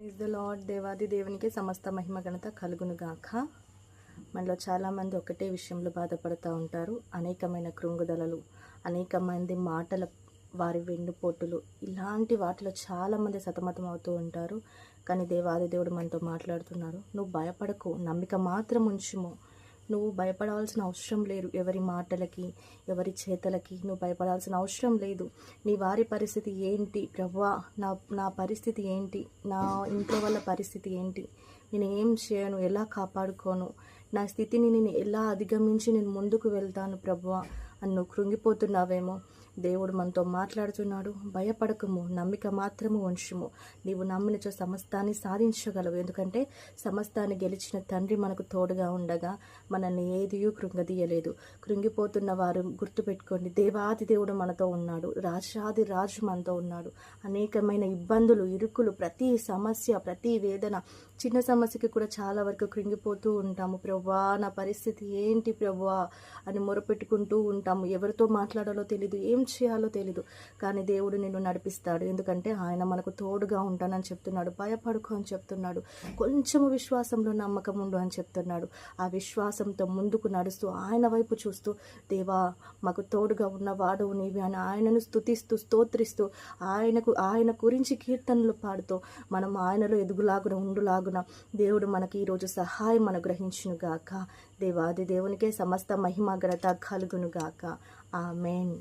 Is the lord దేవాది దేవునికి సమస్త మహిమ ఘనత కలుగును గాక. మనలో చాలామంది ఒకటే విషయంలో బాధపడుతూ ఉంటారు. అనేకమైన కృంగుదలలు అనేక మంది మాటల వారి వెన్నుపోటులు ఇలాంటి వాటిలో చాలామంది సతమతం అవుతూ ఉంటారు. కానీ దేవాది దేవుడు మనతో మాట్లాడుతున్నారు. నువ్వు భయపడకు నమ్మిక మాత్రం ఉంచుము. నువ్వు భయపడాల్సిన అవసరం లేదు ఎవరి మాటలకి ఎవరి చేతలకి నువ్వు భయపడాల్సిన అవసరం లేదు. నీ వారి పరిస్థితి ఏంటి? ప్రవ్వా నా నా పరిస్థితి ఏంటి? నా ఇంట్లో వాళ్ళ పరిస్థితి ఏంటి? నేను ఏం చేయను? ఎలా కాపాడుకోను? నా స్థితిని నేను ఎలా అధిగమించి నేను ముందుకు వెళ్తాను ప్రభువా? అన్ను కృంగిపోతున్నావేమో. దేవుడు మనతో మాట్లాడుతున్నాడు. భయపడకము. నమ్మిక మాత్రము ఉంచుము. నీవు నమ్మినచో సమస్తాన్ని సాధించగలవు. ఎందుకంటే సమస్తాన్ని గెలిచిన తండ్రి మనకు తోడుగా ఉండగా మనల్ని ఏదియూ కృంగదీయలేదు. కృంగిపోతున్న వారు గుర్తుపెట్టుకోండి. దేవాది దేవుడు మనతో ఉన్నాడు. రాజాది రాజు మనతో ఉన్నాడు. అనేకమైన ఇబ్బందులు ఇరుకులు ప్రతి సమస్య ప్రతి వేదన చిన్న సమస్యకి కూడా చాలా వరకు కృంగిపోతూ ఉంటాము ప్రభా నా పరిస్థితి ఏంటి ప్రభా అని మొరపెట్టుకుంటూ ఉంటాము. ఎవరితో మాట్లాడాలో తెలీదు ఏం చేయాలో తెలీదు. కానీ దేవుడు నిన్ను నడిపిస్తాడు. ఎందుకంటే ఆయన మనకు తోడుగా ఉంటానని చెప్తున్నాడు భయపడుకో అని చెప్తున్నాడు కొంచెం విశ్వాసంలో నమ్మకం ఉండు అని చెప్తున్నాడు. ఆ విశ్వాసంతో ముందుకు నడుస్తూ ఆయన వైపు చూస్తూ దేవా మాకు తోడుగా ఉన్న వాడవు నీవి అని ఆయనను స్తుతిస్తూ స్తోత్రిస్తూ ఆయనకు ఆయన గురించి కీర్తనలు పాడుతూ మనం ఆయనలో ఎదుగులాగున ఉండులాగున దేవుడు మనకి ఈరోజు సహాయం అనుగ్రహించునుగా గాక. దేవాది దేవునికే సమస్త మహిమ ఘనత కలుగునుగాక. ఆమెన్.